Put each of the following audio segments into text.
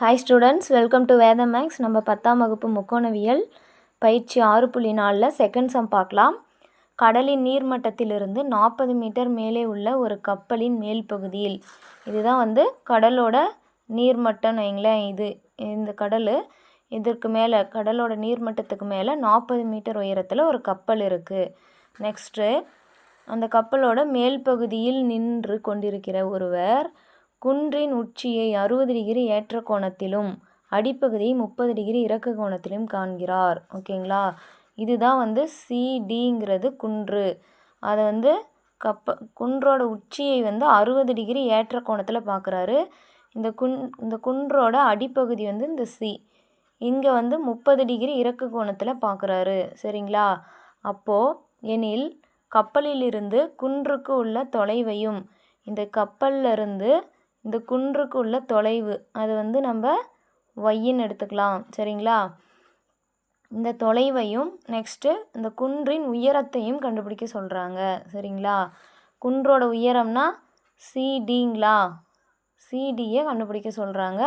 Hi students welcome to Veda maths நம்ம பத்தாம் வகுப்பு முக்கோணவியல். பயிற்சி ஆறு புள்ளி நாலில் செகண்ட் சம் பார்க்கலாம். கடலின் நீர்மட்டத்திலிருந்து நாற்பது மீட்டர் மேலே உள்ள ஒரு கப்பலின் மேல் பகுதியில். இதுதான் வந்து கடலோட நீர்மட்டம்னு வைங்களேன். இது இந்த கடல் இதற்கு மேலே கடலோட நீர்மட்டத்துக்கு மேலே நாற்பது மீட்டர் உயரத்தில் ஒரு கப்பல் இருக்குது நெக்ஸ்ட்டு அந்த கப்பலோட மேல் பகுதியில் நின்று கொண்டிருக்கிற ஒருவர் குன்றின் உச்சியை அறுபது டிகிரி ஏற்ற கோணத்திலும் அடிப்பகுதியை முப்பது டிகிரி இறக்க கோணத்திலும் காண்கிறார். ஓகேங்களா? இதுதான் வந்து சிடிங்கிறது குன்று. அதை வந்து கப்ப குன்றோட உச்சியை வந்து அறுபது டிகிரி ஏற்ற கோணத்தில் பார்க்குறாரு இந்த குன் இந்த குன்றோட அடிப்பகுதி வந்து இந்த சி இங்கே வந்து முப்பது டிகிரி இறக்கு கோணத்தில் பார்க்குறாரு சரிங்களா? அப்போது எனில் கப்பலிலிருந்து குன்றுக்கு உள்ள தொலைவையும் இந்த கப்பல்ல இருந்து இந்த குன்றுக்கு உள்ள தொலைவு. அது வந்து நம்ம ஒய்ன்னு எடுத்துக்கலாம். சரிங்களா? இந்த தொலைவையும் நெக்ஸ்ட்டு இந்த குன்றின் உயரத்தையும் கண்டுபிடிக்க சொல்கிறாங்க சரிங்களா? குன்றோட உயரம்னா சிடிங்களா சிடியை கண்டுபிடிக்க சொல்கிறாங்க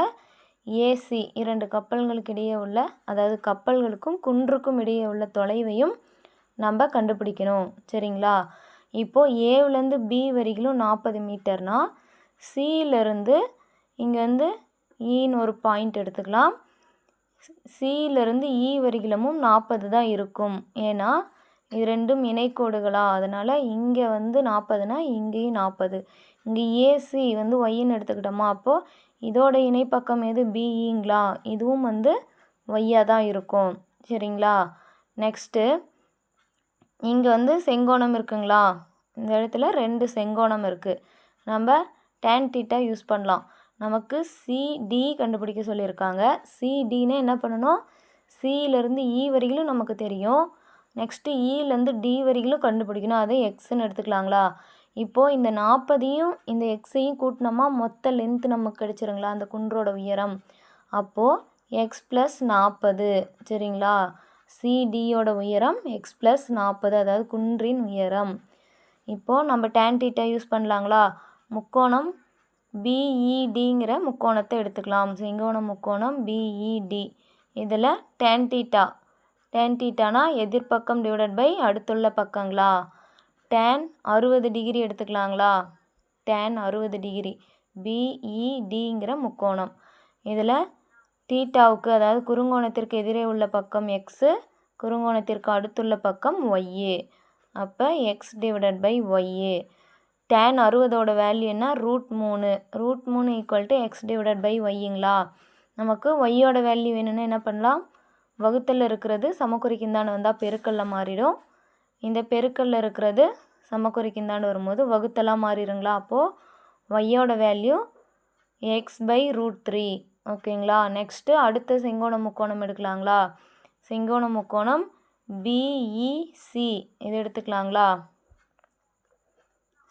ஏசி இரண்டு கப்பல்களுக்கு இடையே உள்ள அதாவது கப்பல்களுக்கும் குன்றுக்கும் இடையே உள்ள தொலைவையும் நம்ம கண்டுபிடிக்கணும். சரிங்களா? இப்போது ஏவிலேருந்து பி வரைக்கும் நாற்பது மீட்டர்னால் சியிலேருந்து இங்கே வந்து e ஈன்னு ஒரு பாயிண்ட் எடுத்துக்கலாம். சியிலேருந்து இ e வரிகளமும் நாற்பது தான் இருக்கும். ஏன்னா இது ரெண்டும் இணைக்கோடுகளா? அதனால் இங்கே வந்து நாற்பதுனா இங்கேயும் நாற்பது இங்கே ஏசி வந்து ஒய்ன்னு எடுத்துக்கிட்டோமா? அப்போது இதோட இணைப்பக்கம் எது? பிஇங்களா இதுவும் வந்து ஒய்யாக தான் இருக்கும். சரிங்களா? நெக்ஸ்ட்டு இங்கே வந்து செங்கோணம் இருக்குங்களா? இந்த இடத்துல ரெண்டு செங்கோணம் இருக்குது நம்ம டேன் தீட்டா யூஸ் பண்ணலாம். நமக்கு சிடி கண்டுபிடிக்க சொல்லியிருக்காங்க. சிடின்னு என்ன பண்ணணும்? சியிலேருந்து இ e வரையிலும் நமக்கு தெரியும். நெக்ஸ்ட்டு இலேருந்து e டி வரையிலும் கண்டுபிடிக்கணும். அதை எக்ஸ்ன்னு எடுத்துக்கலாங்களா? இப்போது இந்த நாற்பதையும் இந்த எக்ஸையும் கூட்டினோமா மொத்த லென்த்து நமக்கு கிடச்சிருங்களா? அந்த குன்றோட உயரம். அப்போது எக்ஸ் ப்ளஸ் நாற்பது சரிங்களா? சிடியோட உயரம் எக்ஸ் ப்ளஸ் நாற்பது அதாவது குன்றின் உயரம். இப்போது நம்ம டேன் டீட்டா யூஸ் பண்ணலாங்களா? முக்கோணம் பிஇடிங்கிற முக்கோணத்தை எடுத்துக்கலாம். செங்கோண முக்கோணம் பிஇடி இதில் டேன் டீட்டா டேன் தீட்டானா எதிர்பக்கம் டிவைடட் பை அடுத்துள்ள பக்கங்களா? டேன் அறுபது டிகிரி எடுத்துக்கலாங்களா? டேன் அறுபது டிகிரி பிஇடிங்கிற முக்கோணம். இதில் தீட்டாவுக்கு அதாவது குறுங்கோணத்திற்கு எதிரே உள்ள பக்கம் எக்ஸு குறுங்கோணத்திற்கு அடுத்துள்ள பக்கம் ஒய்ஏ அப்போ x divided by YA tan அறுபதோட வேல்யூன்னா ரூட் மூணு. ரூட் மூணு equal to x divided by ஒய்யுங்களா நமக்கு ஒய்யோட வேல்யூ வேணும்னா என்ன பண்ணலாம்? வகுத்தலில் இருக்கிறது சமக்குறிக்குந்தாண்டு வந்தால் பெருக்கல்ல மாறிடும். இந்த பெருக்கல்ல இருக்கிறது சமக்குறிக்குந்தாண்டு வரும்போது வகுத்தலாக மாறிடுங்களா அப்போது ஒய்யோட value x by root three ஓகேங்களா நெக்ஸ்ட்டு அடுத்த செங்கோண முக்கோணம் எடுக்கலாங்களா? செங்கோண முக்கோணம் பிஇசி இது எடுத்துக்கலாங்களா?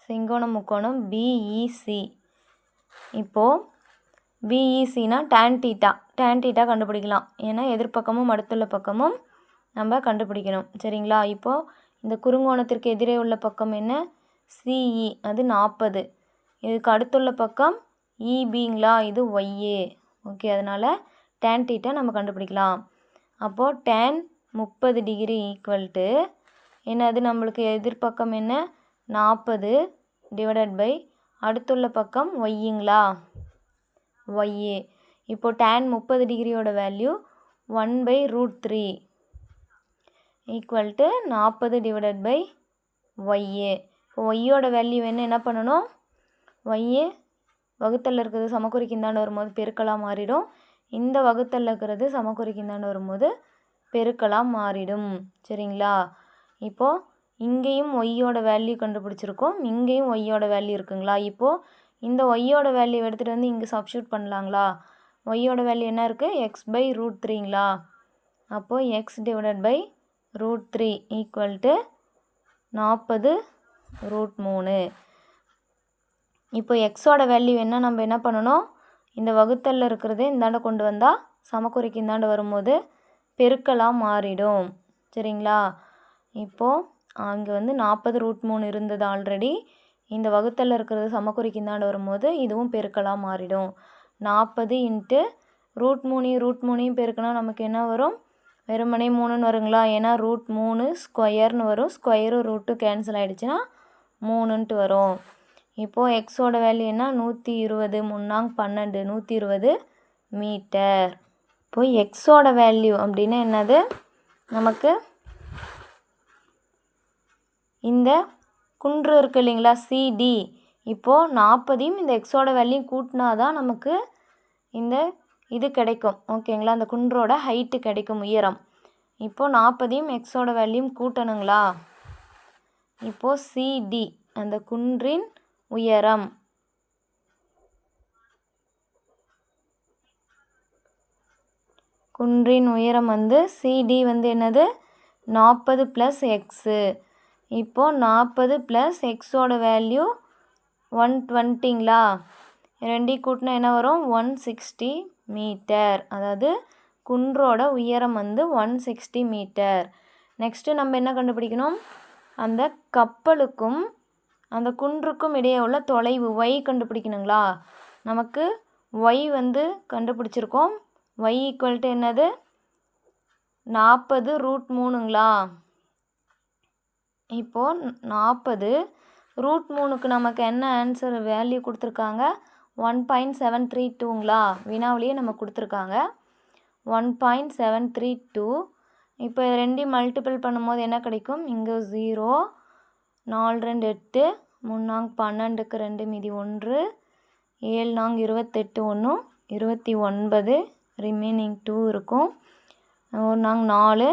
செங்கோண முக்கோணம் பிஇசி இப்போது பிஇசினா டேன் டீட்டா டேன் டீட்டா கண்டுபிடிக்கலாம். ஏன்னா எதிர்பக்கமும் அடுத்துள்ள பக்கமும் நம்ம கண்டுபிடிக்கணும். சரிங்களா? இப்போது இந்த குறுங்கோணத்திற்கு எதிரே உள்ள பக்கம் என்ன? சிஇ அது நாற்பது இதுக்கு அடுத்துள்ள பக்கம் இபிங்களா இது ஒய்ஏ ஓகே அதனால் டேன் டீட்டா நம்ம கண்டுபிடிக்கலாம். அப்போது டேன் முப்பது டிகிரி ஈக்குவல் டு என்னது நம்மளுக்கு எதிர்பக்கம் என்ன? நாற்பது டிவைடட் பை அடுத்துள்ள பக்கம் ஒய்யுங்களா ஒய்ஏ இப்போது டேன் முப்பது டிகிரியோட value one by root three equal to நாற்பது டிவைடட் பை ஒய்ஏ இப்போ ஒய்யோட வேல்யூ என்ன என்ன பண்ணணும்? ஒய்யே வகுத்தலில் இருக்கிறது சமக்குறிக்குந்தாண்டு வரும்போது பெருக்கலாக மாறிடும். இந்த வகுத்தலில் இருக்கிறது சமக்குறிக்குந்தாண்டு வரும்போது பெருக்கலாக மாறிடும். சரிங்களா? இப்போது இங்கேயும் ஒய்யோட வேல்யூ கண்டுபிடிச்சிருக்கோம். இங்கேயும் ஒய்யோட வேல்யூ இருக்குங்களா? இப்போது இந்த ஒய்யோட வேல்யூ எடுத்துகிட்டு வந்து இங்கே சப்ஸ்டியூட் பண்ணலாங்களா? ஒய்யோட வேல்யூ என்ன இருக்குது எக்ஸ் பை ரூட் த்ரீங்களா அப்போது x divided by root three equal to நாற்பது ரூட் மூணு. இப்போ எக்ஸோட வேல்யூ என்ன? நம்ம என்ன பண்ணணும்? இந்த வகுத்தலில் இருக்கிறதே இந்தாண்ட கொண்டு வந்தால் சமக்குறிக்கு இந்தாண்ட வரும்போது பெருக்கலாக மாறிடும். சரிங்களா? இப்போது அங்கே வந்து நாற்பது ரூட் மூணு இருந்தது ஆல்ரெடி இந்த வகுத்தலில் இருக்கிறது சமக்குறிக்கிந்தாண்ட வரும்போது இதுவும் பெருக்கலாக மாறிடும். நாற்பது இன்ட்டு ரூட் மூணையும் ரூட் மூணையும் பெருக்கினா நமக்கு என்ன வரும்? வெறுமனே மூணுன்னு வருங்களா? ஏன்னா ரூட் மூணு ஸ்கொயர்னு வரும். ஸ்கொயரும் ரூட்டும் கேன்சல் ஆகிடுச்சுன்னா மூணுன்ட்டு வரும். இப்போது எக்ஸோட வேல்யூ என்ன? நூற்றி இருபது முன்னாங் பன்னெண்டு நூற்றி இருபது மீட்டர் இப்போ எக்ஸோட வேல்யூ அப்படின்னா என்னது? நமக்கு இந்த குன்று இருக்குது இல்லைங்களா? சிடி இப்போது நாற்பதையும் இந்த எக்ஸோட வேல்யூயும் கூட்டினா தான் நமக்கு இந்த இது கிடைக்கும். ஓகேங்களா அந்த குன்றோட ஹைட்டு கிடைக்கும் உயரம். இப்போது நாற்பதையும் எக்ஸோட வேல்யூயும் கூட்டணுங்களா? இப்போது சிடி அந்த குன்றின் உயரம். குன்றின் உயரம் வந்து சிடி வந்து என்னது? நாற்பது ப்ளஸ் எக்ஸு இப்போது நாற்பது ப்ளஸ் எக்ஸோட வேல்யூ ஒன் டுவெண்ட்டிங்களா ரெண்டையும் கூட்டினா என்ன வரும்? ஒன் சிக்ஸ்டி மீட்டர் அதாவது குன்றோட உயரம் வந்து ஒன் சிக்ஸ்டி மீட்டர் நெக்ஸ்ட்டு நம்ம என்ன கண்டுபிடிக்கணும்? அந்த கப்பலுக்கும் அந்த குன்றுக்கும் இடையே உள்ள தொலைவு ஒய் கண்டுபிடிக்கணுங்களா? நமக்கு ஒய் வந்து கண்டுபிடிச்சிருக்கோம். ஒய் ஈக்குவல் டு என்னது? நாற்பது ரூட் மூணுங்களா? இப்போது நாற்பது. ரூட் மூணுக்கு நமக்கு என்ன ஆன்சர் வேல்யூ கொடுத்துருக்காங்க? ஒன் பாயிண்ட் செவன் த்ரீ டூங்களா வினாவிலேயே நம்ம கொடுத்துருக்காங்க. One point seven three two இப்போ இது ரெண்டையும் மல்டிபிள் பண்ணும்போது என்ன கிடைக்கும்? இங்கே ஜீரோ நாலு ரெண்டு எட்டு மூணாங் பன்னெண்டுக்கு ரெண்டு மீதி ஒன்று ஏழு நாங் இருபத்தெட்டு ஒன்றும் இருபத்தி ஒன்பது ரிமைனிங் டூ இருக்கும். ஒரு நாங் நாலு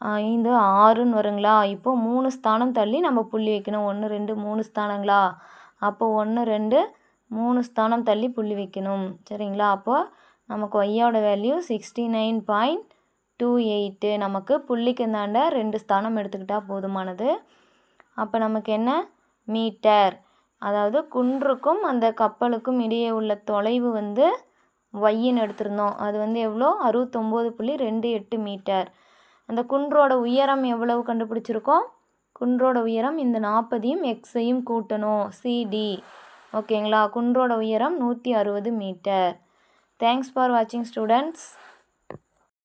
ஐந்து ஆறுன்னு வருங்களா? இப்போது மூணு ஸ்தானம் தள்ளி நம்ம புள்ளி வைக்கணும். ஒன்று ரெண்டு மூணு ஸ்தானங்களா? அப்போ ஒன்று ரெண்டு மூணு ஸ்தானம் தள்ளி புள்ளி வைக்கணும். சரிங்களா? அப்போது நமக்கு ஒய்யோட value sixty nine point two eight நமக்கு புள்ளிக்கு இந்தாண்ட ரெண்டு ஸ்தானம் எடுத்துக்கிட்டால் போதுமானது. அப்போ நமக்கு என்ன? மீட்டர். அதாவது குன்றுக்கும் அந்த கப்பலுக்கும் இடையே உள்ள தொலைவு வந்து ஒய்யின்னு எடுத்திருந்தோம். அது வந்து எவ்வளோ? அறுபத்தொம்போது புள்ளி ரெண்டு எட்டு மீட்டர். அந்த குன்றோட உயரம் எவ்வளவு கண்டுபிடிச்சிருக்கோம்? குன்றோட உயரம் இந்த நாற்பதையும் எக்ஸையும் கூட்டணும். சிடி ஓகேங்களா குன்றோட உயரம் நூற்றி அறுபது மீட்டர் தேங்க்ஸ் ஃபார் வாட்சிங் ஸ்டூடெண்ட்ஸ்